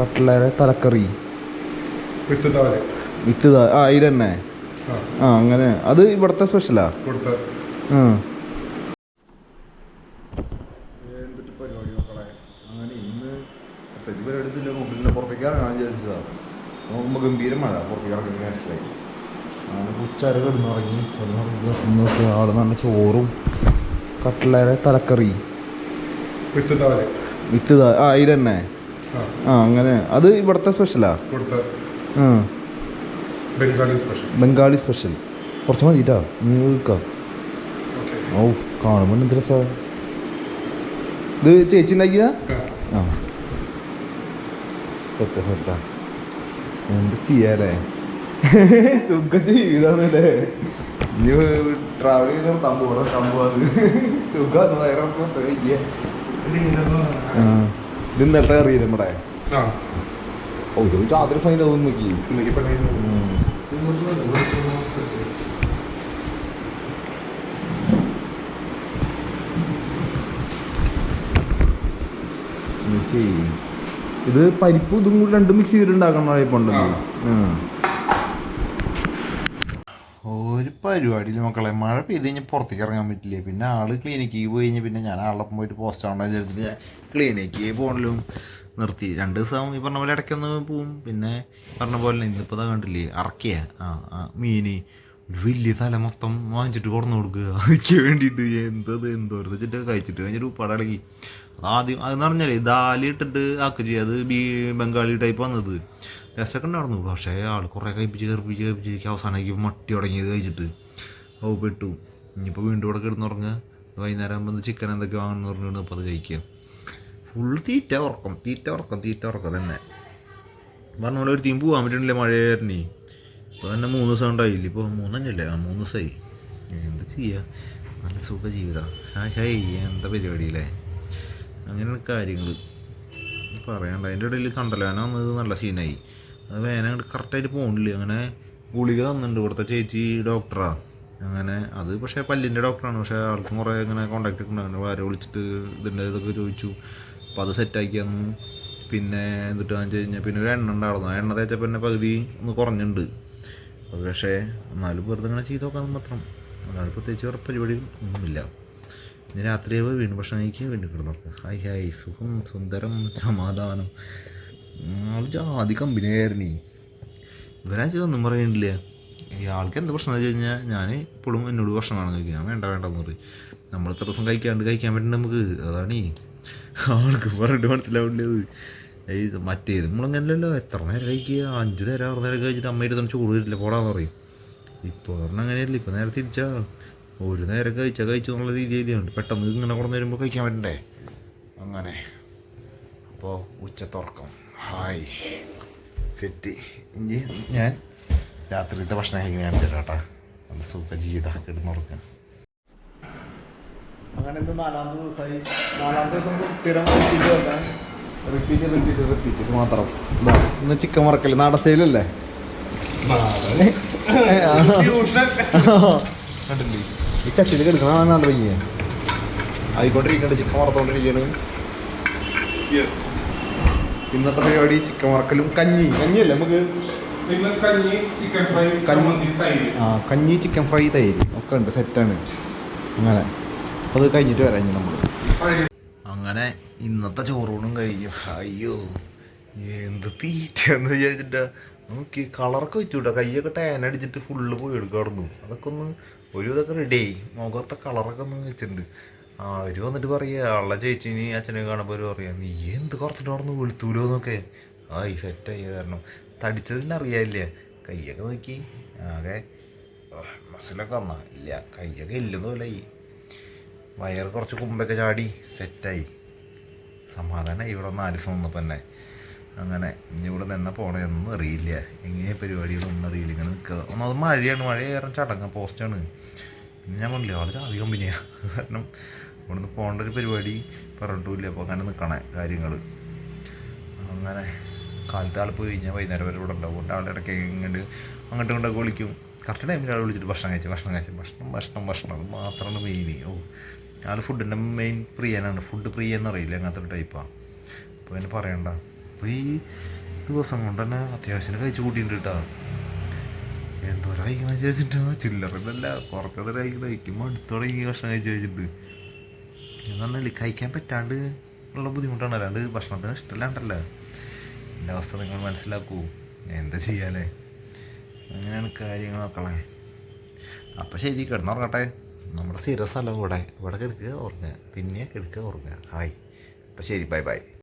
കട്ട്ലയുടെ തലക്കറി. വിത്ത് ആ ഇത് തന്നെ. ആ. അങ്ങനെ. അത് ഇവിടുത്തെ സ്പെഷ്യലാ ആ? എന്തിട്ട് പരിപാടി മക്കളെ? അങ്ങനെ ഇന്ന് പ്രത്യേകിച്ച് പരിപാടി ഇതില്ല കൊണ്ടില്ല പുറത്തേക്ക് ഇറങ്ങാൻ വിചാരിച്ചതാ. നോക്കുമ്പോൾ ഗംഭീര മഴ പുറത്തേക്ക് ഇറങ്ങി മനസ്സിലായി. അങ്ങനെ ഉച്ചര കിടന്നുറങ്ങി കിടന്നുറങ്ങി ആൾ നല്ല ചോറും കട്ട്ലയുടെ തലക്കറി. വിത്ത് വിത്ത് ആ ഇത് തന്നെ. ആ അങ്ങനെ. അത് ഇവിടുത്തെ സ്പെഷ്യലാ ബംഗാളി സ്പെഷ്യൽ ബംഗാളി സ്പെഷ്യൽ കുറച്ച് മതിട്ടാ? നീ വിൽക്കാം ഓക്കെ. ഓ കാണുമ്പോൾ എന്ത് രസാ? ഇത് ചേച്ചി ഉണ്ടാക്കിയതാ? ആ. സത്യ സത്യ. എന്ത് ചെയ്യാലേ സുഖം ജീവിതാന്നല്ലേ ഇനി ട്രാവൽ ചെയ്ത തമ്പു അത്. സുഖം വേറെ ആ. ഇത് ഇന്നലത്തെ അറിയില്ല നമ്മുടെ? ആ. ഓ ഇത് രാത്രി തോന്നി നോക്കി ഇത് പരിപ്പ് ഇതും കൂടി രണ്ടും മിക്സ് ചെയ്തിട്ടുണ്ടാക്കണ ഇപ്പൊ ഉണ്ടല്ലോ ഒരു പരിപാടിയില്ല മക്കളെ. മഴ പെയ്ത് കഴിഞ്ഞാൽ പുറത്തേക്ക് ഇറങ്ങാൻ പറ്റില്ല? പിന്നെ ആൾ ക്ലിനിക്കിൽ പോയി കഴിഞ്ഞാൽ പിന്നെ ഞാൻ ആളൊപ്പം പോയിട്ട് പോസ്റ്റ് ആവണ വിചാരിച്ചിട്ട് ക്ലിനിക്കിൽ പോകണല്ലോ നിർത്തി. രണ്ട് ദിവസം ഈ പറഞ്ഞ പോലെ ഇടയ്ക്കൊന്ന് പോവും. പിന്നെ പറഞ്ഞ പോലെ ഇന്നിപ്പോൾ അതാ കണ്ടില്ലേ അറക്കിയ. ആ മീന്. വലിയ തല മൊത്തം വാങ്ങിച്ചിട്ട് കൊടുന്നു കൊടുക്കുക. അതിക്ക് വേണ്ടിയിട്ട് എന്തത് എന്തോ വെച്ചിട്ട് കഴിച്ചിട്ട് കഴിഞ്ഞിട്ട് ഉപ്പാട് ഇളകി അത് ആദ്യം അതെന്ന് പറഞ്ഞാലേ ദാലി ഇട്ടിട്ട് ആക്കുക അത് ബീ ബംഗാളി ടൈപ്പ് വന്നത് രസമൊക്കെ ഉണ്ടായിരുന്നു പക്ഷേ ആൾ കുറേ കഴിപ്പിച്ച് കയറിപ്പിച്ച് കയറിപ്പിച്ച് അവസാനമാക്കി മട്ടി തുടങ്ങിയത് കഴിച്ചിട്ട് ഓ പെട്ടു ഇനിയിപ്പോൾ വീണ്ടും ഇവിടെ കിടന്നുറങ്ങുക വൈകുന്നേരം ആകുമ്പോൾ ചിക്കൻ എന്തൊക്കെ വാങ്ങണമെന്ന് പറഞ്ഞിട്ട് അപ്പോൾ അത് കഴിക്കുക. ഫുൾ തീറ്റ ഉറക്കം തീറ്റ ഉറക്കം തീറ്റ ഉറക്കം തന്നെ. പറഞ്ഞ ഒരു തീം പോകാൻ മഴ മഴയായിരുന്നേ ഇപ്പോൾ തന്നെ മൂന്ന് ദിവസം ഉണ്ടായില്ല? ഇപ്പോൾ മൂന്നഞ്ചല്ലേ? ആ മൂന്ന് ദിവസമായി എന്താ ചെയ്യുക നല്ല സുഖ ജീവിതം ഹായ് ഹായ് എന്താ പരിപാടിയില്ലേ അങ്ങനെ കാര്യങ്ങൾ പറയാണ്ട് അതിന്റെ ഇടയിൽ തണ്ടലാന വന്നത് നല്ല സീനായി അത് വേന കറക്റ്റായിട്ട് പോകണില്ല അങ്ങനെ ഗുളിക തന്നിട്ടുണ്ട് ഇവിടുത്തെ ചേച്ചി ഡോക്ടറാ അങ്ങനെ അത് പക്ഷേ പല്ലിന്റെ ഡോക്ടറാണ് പക്ഷേ ആൾക്കും കുറേ ഇങ്ങനെ കോണ്ടാക്ട് ഒക്കെ ഉണ്ടാകും അങ്ങനെ ആരെ വിളിച്ചിട്ട് ഇതിന്റെ ഇതൊക്കെ ചോദിച്ചു. അപ്പോൾ അത് സെറ്റാക്കി തന്നു. പിന്നെ എന്നിട്ട് വെച്ച് കഴിഞ്ഞാൽ പിന്നെ ഒരു എണ്ണ ഉണ്ടായിരുന്നു. ആ എണ്ണ തേച്ചപ്പോൾ പിന്നെ പകുതി ഒന്ന് കുറഞ്ഞിട്ടുണ്ട്. പക്ഷേ എന്നാലും വെറുതെ ഇങ്ങനെ ചെയ്ത് നോക്കാൻ മാത്രം. അതാണ് പ്രത്യേകിച്ച് വേറെ പരിപാടി ഒന്നുമില്ല. ഇനി രാത്രിയാവുമ്പോൾ വീണ്ടും ഭക്ഷണം കഴിക്കുക വീണ്ടും കിടന്നു ഹായ് ഹായ്. സുഖം സുന്ദരം സമാധാനം. ആൾ ജാതി കമ്പനിയായിരുന്നു പറയണില്ല. ഈ ആൾക്ക് എന്ത് പ്രശ്നം വെച്ച് കഴിഞ്ഞാൽ ഞാൻ ഇപ്പോഴും എന്നോട് ഭക്ഷണമാണ് കഴിക്കുക ഞാൻ വേണ്ട വേണ്ടെന്ന് പറയും. നമ്മൾ ഇത്ര ദിവസം കഴിക്കാണ്ട് കഴിക്കാൻ പറ്റും നമുക്ക്. അതാണ് ഈ ആൾക്ക് പറഞ്ഞിട്ട് മനസ്സിലാവില്ലത് ഈ മറ്റേത് നമ്മളങ്ങനല്ലോ എത്ര നേരം കഴിക്കുക? അഞ്ച് നേരം ആറ് നേരം കഴിച്ചിട്ട് അമ്മ ഇരുന്ന് ചോറ് വരില്ല പോടാന്ന് പറയും. ഇപ്പോൾ പറഞ്ഞാൽ അങ്ങനെയല്ല. ഇപ്പോൾ നേരെ തിരിച്ചാ ഒരു നേരം കഴിച്ചാൽ കഴിച്ചു എന്നുള്ള രീതിയിലുണ്ട് പെട്ടെന്ന് ഇങ്ങനെ കുറഞ്ഞു വരുമ്പോൾ കഴിക്കാൻ പറ്റണ്ടേ? അങ്ങനെ. അപ്പോൾ ഉച്ചത്തുറക്കം ഹായ്. സെറ്റ്. ഇനി ഞാൻ? രാത്രിയിലത്തെ ഭക്ഷണം കഴിക്കാൻ തരാം കേട്ടാ അത് സുഖ ജീവിതം കിടന്നുറക്കാൻ അങ്ങനെ എന്ത് നാലാമത്തെ ദിവസമായി? നാലാമത്തെ ദിവസം സ്ഥിരം റിപ്പീറ്റ് വെക്കാൻ റിപ്പീറ്റ് റിപ്പീറ്റ് റിപ്പീറ്റ് ഇത് മാത്രം. ഇതാ ഇന്ന് ചിക്കൻ മറക്കൽ നാടൻ സ്റ്റൈലല്ലേ ഈ ചട്ടിയിൽ കിടക്കണ നല്ല ഭംഗിയാ ആയിക്കൊണ്ടിരിക്കണ്ട് ചിക്കൻ മറത്തോണ്ടിരിക്കണ് യെസ് ഇന്നത്തെ പരിപാടി ചിക്കൻ വറക്കലും കഞ്ഞി. കഞ്ഞിയല്ലേ? നമുക്ക് ഇന്ന് കഞ്ഞി ചിക്കൻ ഫ്രൈ തൈര്. ആ കഞ്ഞി ചിക്കൻ ഫ്രൈ തൈര്. ഒക്കെ ഉണ്ട് സെറ്റാണ് അങ്ങനെ. അപ്പോൾ അത് കഴിഞ്ഞിട്ട് വരാം ഇനി നമ്മൾ അങ്ങനെ ഇന്നത്തെ ചോറൂണും കഴിഞ്ഞു. അയ്യോ എന്ത് തീറ്റന്ന് വിചാരിച്ചിട്ടാ. നമുക്ക് കളറൊക്കെ വെച്ചുവിട്ടാ കയ്യൊക്കെ ടാൻ അടിച്ചിട്ട് ഫുള്ള് പോയി എടുക്കാറുന്നു. അതൊക്കെ ഒന്ന് ഒരു ഇതൊക്കെ റെഡിയായി മുഖത്തെ കളറൊക്കെ ഒന്ന് വെച്ചിട്ടുണ്ട്. ആ അവർ വന്നിട്ട് പറയാ ആളെ ചേച്ചിനി അച്ഛനെ കാണുമ്പോൾ അവർ പറയാ നീ എന്ത് കുറച്ചിട്ട് നടന്ന് വെളുത്തൂലോ എന്നൊക്കെ. ആയി സെറ്റായി കാരണം തടിച്ചതിന് അറിയാനില്ല? കയ്യൊക്കെ നോക്കി ആകെ മസിലൊക്കെ വന്നാ. ഇല്ല കയ്യൊക്കെ ഇല്ലെന്ന് പോലായി വയർ കുറച്ച് കുമ്പൊക്കെ ചാടി സെറ്റായി സമാധാനമായി ഇവിടെ നാല് ദിവസം വന്നപ്പോൾ തന്നെ. അങ്ങനെ ഇനി ഇവിടെ നിന്ന പോണെന്നൊന്നും അറിയില്ല. എങ്ങനെ പരിപാടികളൊന്നും അറിയില്ല. ഇങ്ങനെ നിൽക്കുക ഒന്നത് മഴയാണ്. മഴ കയറാൻ ചടങ്ങ പോസ്റ്റാണ് ഞാൻ പറഞ്ഞില്ല വളരെ അധികം പിന്നെയാണ് കാരണം ഇവിടുന്ന് പോകേണ്ട ഒരു പരിപാടി പറഞ്ഞിട്ടില്ല അപ്പോൾ അങ്ങനെ നിൽക്കണേ കാര്യങ്ങൾ അങ്ങനെ കാലത്താൾ പോയി കഴിഞ്ഞാൽ വൈകുന്നേരം വരെ ഇവിടെ ഉണ്ടാവും. അവിടെ ഇടയ്ക്ക് ഇങ്ങോട്ട് അങ്ങോട്ടും ഇങ്ങോട്ടൊക്കെ വിളിക്കും. കറക്റ്റ് ടൈമിൽ ആൾ വിളിച്ചിട്ട് ഭക്ഷണം കഴിച്ചു ഭക്ഷണം കഴിച്ചു. ഭക്ഷണം ഭക്ഷണം ഭക്ഷണം. അത് മാത്രമാണ് മെയിൻ ഓ ആൾ ഫുഡിന്റെ മെയിൻ പ്രിയനാണ്. ഫുഡ് പ്രിയ എന്നറിയില്ല അങ്ങനത്തെ ഒരു ടൈപ്പാണ് അപ്പോൾ പിന്നെ പറയണ്ട. അപ്പോൾ ഈ ദിവസം കൊണ്ട് തന്നെ അത്യാവശ്യം കഴിച്ചു കൂട്ടിയിട്ടുണ്ട് കേട്ടോ. എന്തോരം കഴിക്കണം ചോദിച്ചിട്ടോ ചില്ലറല്ല കുറച്ചത് കഴിക്കണം കഴിക്കുമ്പോൾ അടുത്തോടെ ഈ ഭക്ഷണം കഴിച്ച് കഴിച്ചിട്ട്. എന്ന് പറഞ്ഞാൽ കഴിക്കാൻ പറ്റാണ്ട് ഉള്ള ബുദ്ധിമുട്ടാണ്. അല്ലാണ്ട് ഭക്ഷണത്തിന് ഇഷ്ടമല്ലാണ്ടല്ല എന്റെ അവസ്ഥ നിങ്ങൾ മനസ്സിലാക്കൂ. എന്താ ചെയ്യാലേ അങ്ങനെയാണ് കാര്യങ്ങൾ മക്കളെ അപ്പം ശരി കിടന്നുറങ്ങട്ടെ. നമ്മുടെ സ്ഥിര സ്ഥലം ഇവിടെ. ഇവിടെ കിടക്കുക ഉറങ്ങുക. പിന്നെ കിടക്കുക ഉറങ്ങുക. ഹായ്. അപ്പം ശരി ബൈ ബൈ.